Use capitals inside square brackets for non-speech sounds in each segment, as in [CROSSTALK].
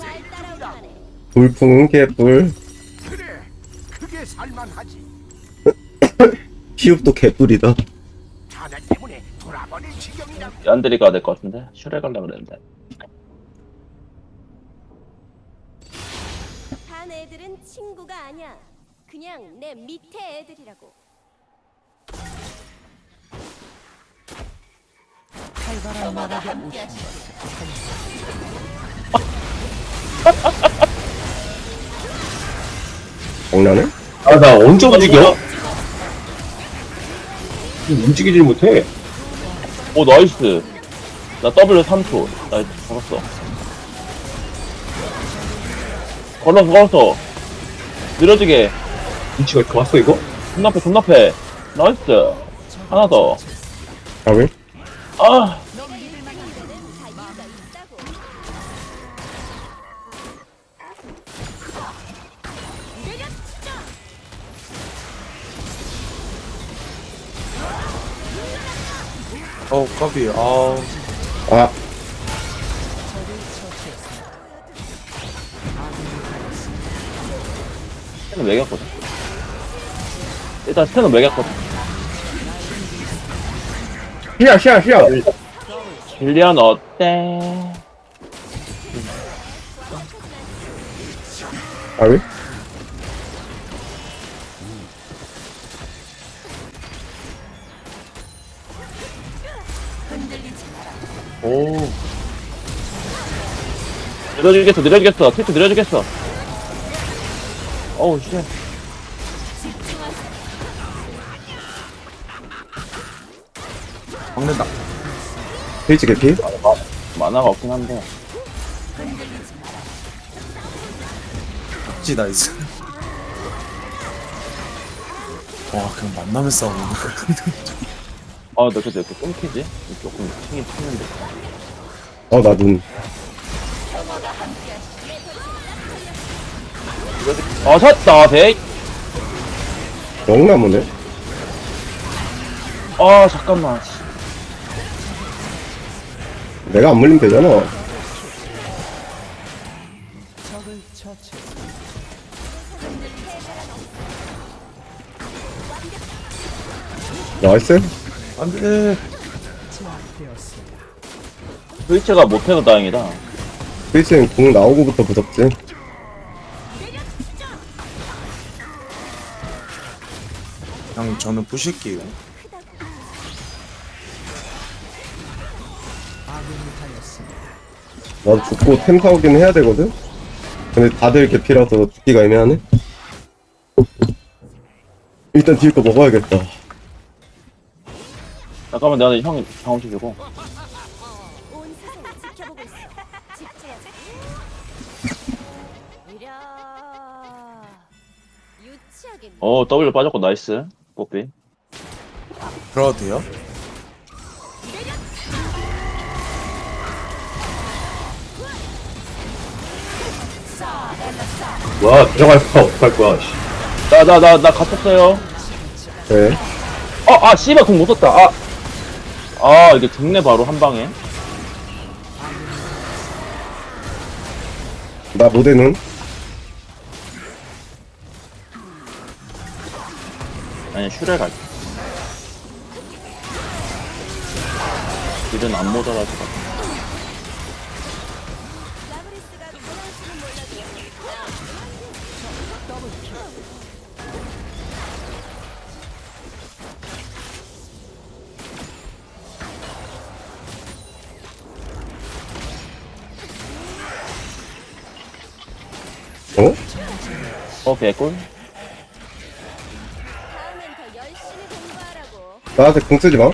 잘. 돌풍은 개뿔 그래, 그게 살만하지. [LAUGHS] 피읍도 개뿔이다 자네 때문에 돌아버릴 지경이라. 얀들이 가야 될 것 같은데 슈레 가려고 그랬는데 반 애들은 친구가 아니야. 그냥 내 밑에 애들이라고. [LAUGHS] 장난해? 아, 나 언제 움직여? 움직이질 못해. 오 나이스 나 W 3초 나 잡았어 걸었어 걸었어 느려지게 위치가 좋았어, 이거? 존나 패 존나 패 나이스 하나 더아 아 왜? 넌믿 어 까비. 아. 아. 스탠은 매겼거든. 일단 스탠은 매겼거든. 시야 시야 시야. 길리안 어때? 아 왜? 오. 느려지겠어 느려지겠어. 트위트 느려지겠어. 어우 쉣 막는다. 페이지 개피? 만화가 없긴 한데. 지 나이스 와 그냥 만나면 싸우는 거 아나 근데 이렇게 끊기지? 조금 튕긴 튀는데 어 나 눈. 아 샀다 백 영나무네? 아 잠깐만 내가 안 물리면 되잖아 나이스 안돼. 트위치가 못해서 다행이다. 페이지는 공 나오고부터 무섭지. 그냥 저는 부실게요. 나도 죽고 템 사오긴 해야 되거든? 근데 다들 개피라서 죽기가 애매하네? 일단 뒤에 거 먹어야겠다 잠깐만 내가 형이 경험치 주고 온 세상을 지켜보고 있어. 집중하자. 이랴. 유치하게. 어 W 빠졌고 나이스 뽀삐 들어가도 돼요? 와, 들어갈 거야, 어떡할 거야, 씨. 나 나 나 나 갇혔어요 네. 아아 씨발 공못 썼다 아. 아 이게 죽네 바로 한 방에. 나 모델은? 아니 슈레 갈게 일은 안 모자라서 개꿀. 나한테 공 쓰지 마.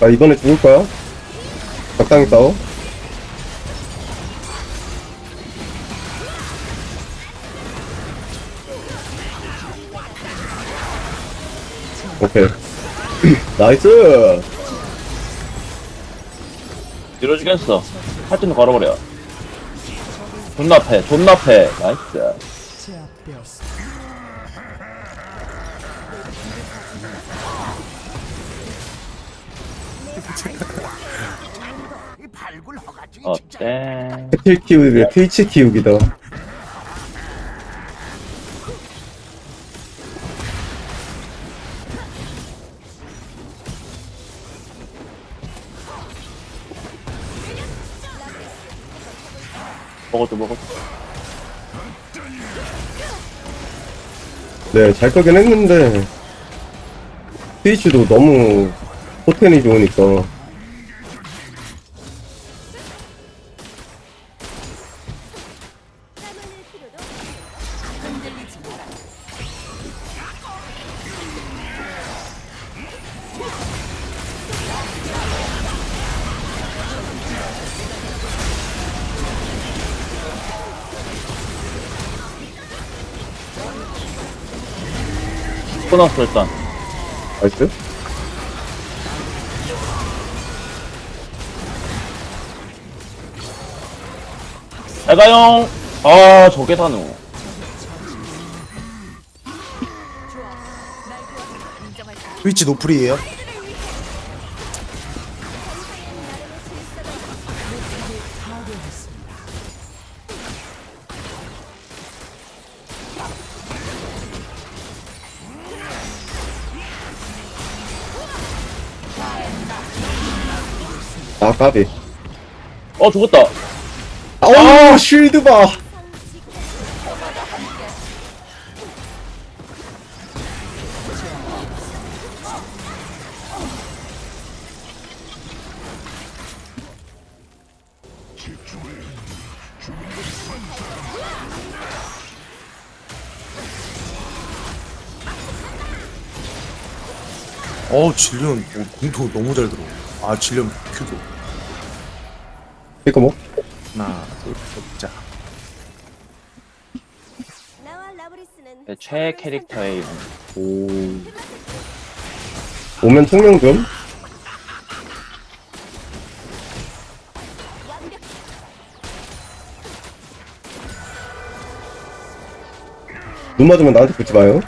나 이번에 죽을 거야. 적당히 싸워. 오케이. [CLEARS THROAT] 나이스! 밀어주겠어 할줄 걸어버려 존나 패 존나 패 나이스 어때? 스킬 키우기가 트위치 키우기다. 네, 잘 끄긴 했는데, 트위치도 너무 포텐이 좋으니까. 끊었어 일단 나이스? 잘가용 아 저게 사노 트위치 노플이에요? 까비. 어 죽었다 아우, 쉴드 봐! 어 어, 공도 너무 잘 들어 아 질리언 큐도 이거 뭐? 하나 둘 자. 내 최애 캐릭터의 이름 오. 오면 좀? 눈 맞으면 나한테 붙지 마요.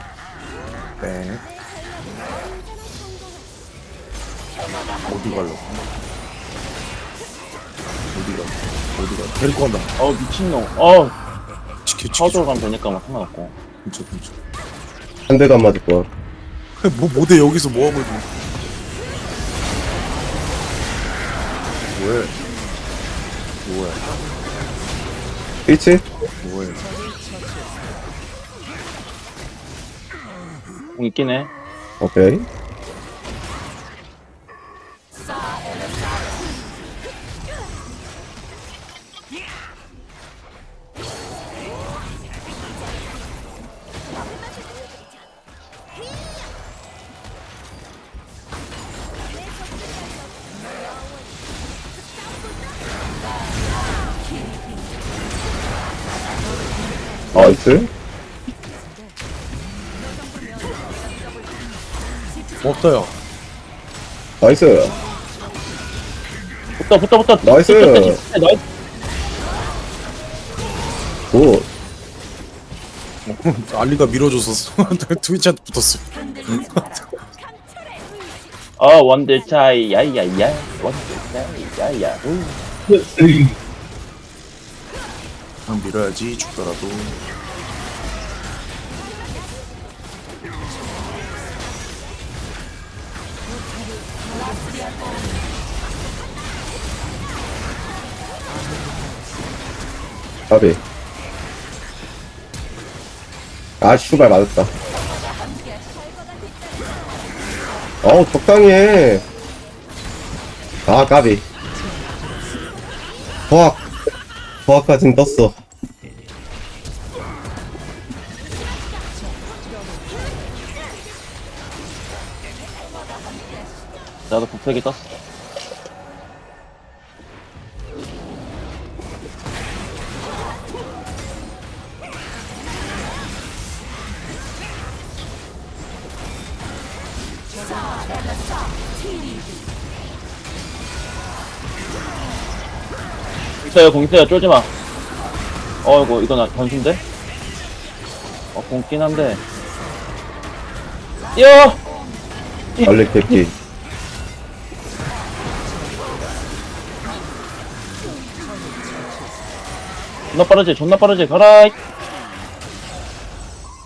데리고 간다. 어 미친놈. 어. 지켜 지켜 파우더 가면 되니까 뭐 상관없고. 근처 근처 한 대도 안 맞을 거야. [LAUGHS] 뭐 뭐대 여기서 뭐 하고 있는 뭐해? 뭐해? 트위치? 뭐해? 공 있긴 해. 오케이. 나이스. 없어요 나이스. 붙다 붙다 붙다 나이스. 붙다, 붙다, 나이스 굿. 알리가 밀어줬었어 [LAUGHS] 트위치한테 붙었어 어 원딜 차이 야야야 원딜 차이 야야 우. 그냥 밀어야지 죽더라도 까비. 아, 슈발 맞았다. 어우, 적당히 해. 아, 까비. 도학. 도학까진 떴어. 나도 국팩이 떴어 있어요 공 있어요 쫄지 마 어이구 이거 나 변수인데? 어 공긴 한데 뛰어! 알렉 대피 존나 빠르지 존나 빠르지. 가라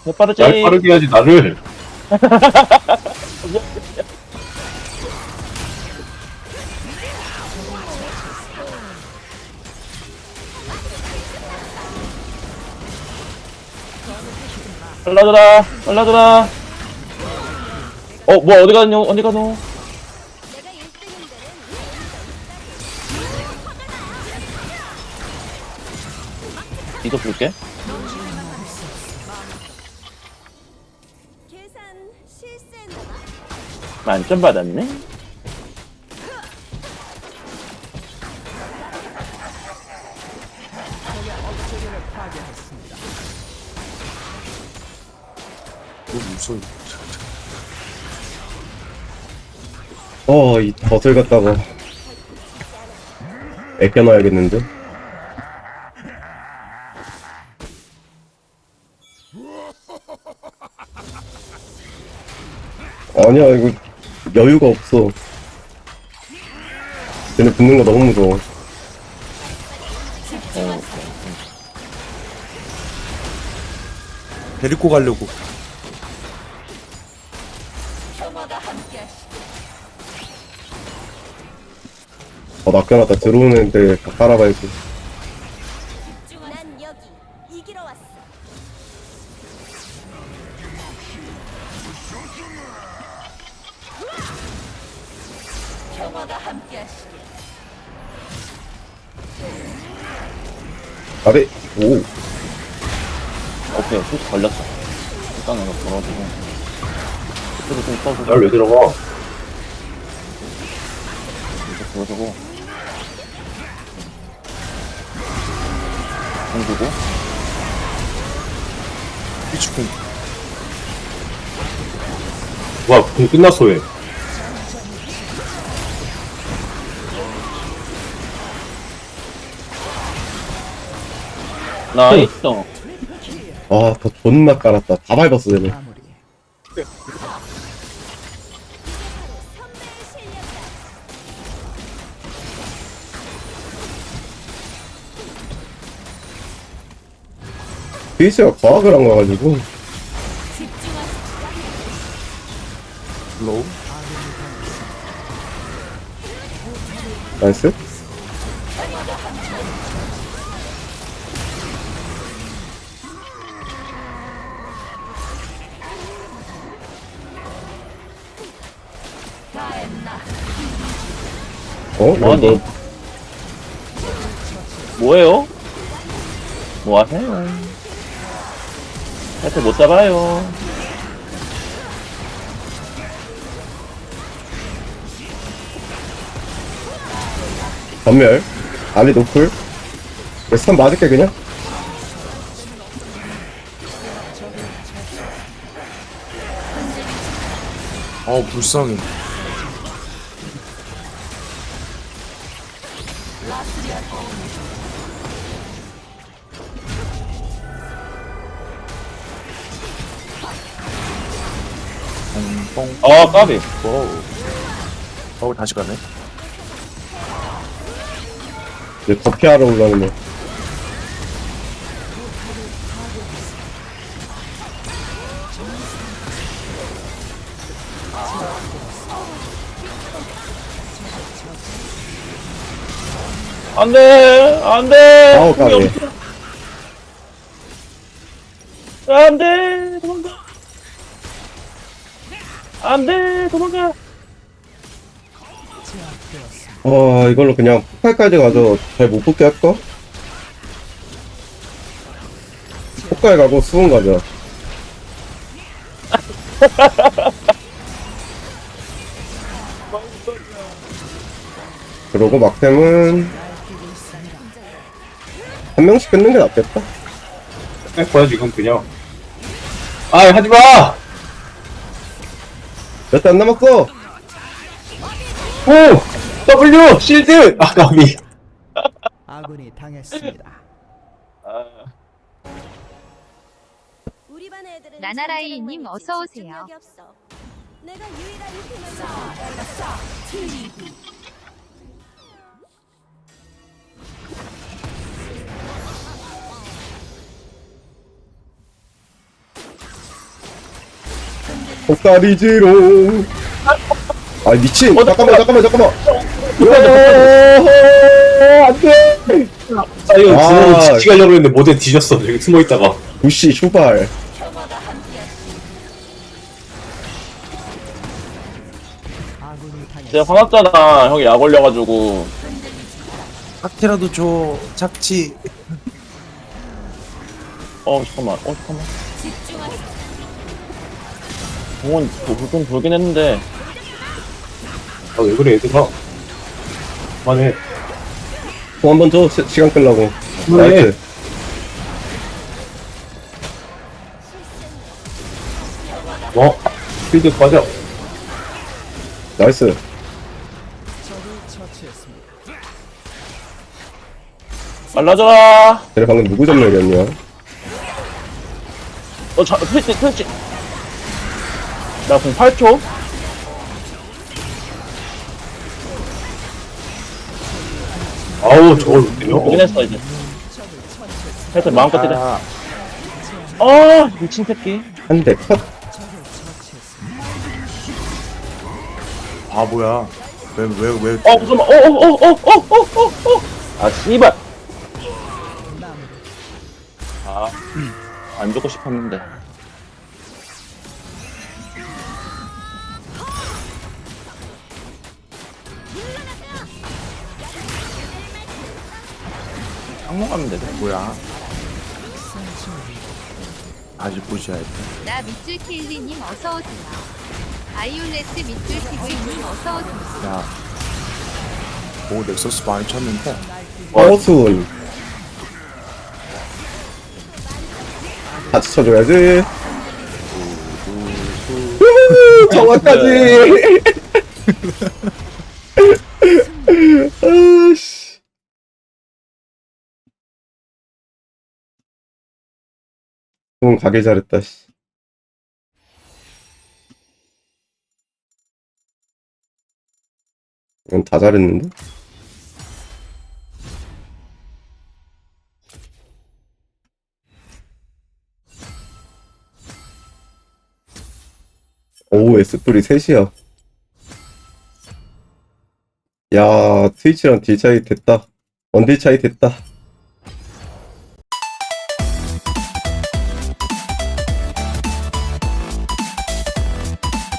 개 빠르지? 날 빠르게 해야지 나를. 빨라져라 빨라져라. 어 뭐야 어디 가노? 어디 가노? 내가 1등인 데는 이거 봐. 만점 받았네 덫을 갖다가 애껴놔야겠는데? 아니야, 이거 여유가 없어. 쟤네 붙는 거 너무 무서워. 데리고 가려고. 낚여놨다. 들어오는데 다 따라가야지. 난 여기 이기러 왔어. 아래, 오. 오케이 소스 걸렸어 일단 이거 걸어주고 소스를 좀 써주고 날왜 들어가 이거 걸어주고 공 주고 피치쿵. 와공 끝났어 왜 나이스 아, 더 존나 깔았다. 다 밟았어, 쟤네. 스위치가 과학을 한 거가지고. 로우. 나이스? 어? 뭐하니? 너, 뭐해요? 뭐 하세요? 하여튼 못 잡아요. 전멸. 아리 노플. 스탄 맞을게, 그냥? 아 불쌍해. 뻥. 아, 까비. 와우. 어 다시 가네. 이제 더 피하러 올라오네. 안 돼! 안 돼! 아우, 까비. 안 돼! 도망가! 안 돼! 도망가! 아, 이걸로 그냥 폭발까지 가서 잘 못 붙게 할까? 폭발 가고 수은 가자. 그러고 막템은 한 명씩 끊는 게 낫겠다. 뺄 거야 지금 그냥 아 하지마 몇 대 안 남았어. 오! W! 실드! 아 까비. 아군이 당했습니다. 우리 반 애들은 나나라이님 잠자랑만 어서 있지 오세요. 집중력이 없어. 내가 유일한 팀을 폭다리지롱. 아 미친. 어, 잠깐만 잠깐만 잠깐만. 안돼. 아 이거 아. 지치 가려고 했는데 모델 뒤졌어 여기 숨어있다가 부시 당했습니다. 제가 화났잖아. 형이 약 올려가지고. 깍티라도 줘 착지 어, 잠깐만. 어, 잠깐만. 공원 도- 좀 돌긴 했는데. 아 왜 그래 얘들아 그만해 공 한번 줘. 시, 시간 끌라고. 그만해 나이스. 어? 필드 빠져 나이스. 빨라져라. 쟤네 방금 누구 점멸이었냐? 어, 자, 트위치, 트위치. 나 그럼 8초? 아우 저걸 보긴 했어, 이제. 살짝 마음껏 때려. 아, 아, 미친 새끼. 한대 컷. 아 뭐야 왜 왜 왜 어, 잠깐만. 어, 어, 어, 어, 어, 어, 어, 어. 아, 씨발. 아, 안 죽고 싶었는데. 항목 가면 되네. 뭐야 아직 보셔야 돼 나 밑줄 킬리님 어서 오세요. 아이올레스 밑줄 TV님 어서 오세요. 야, 오 넥서스 많이 쳤는데 어순. 같이 쳐줘야지. 우후, 정확하지. [LAUGHS] [LAUGHS] 응, 가게 잘했다, 씨. 이건 다 잘했는데? 오, S뿔이 셋이야. 야, 트위치랑 딜 차이 됐다. 원딜 차이 됐다.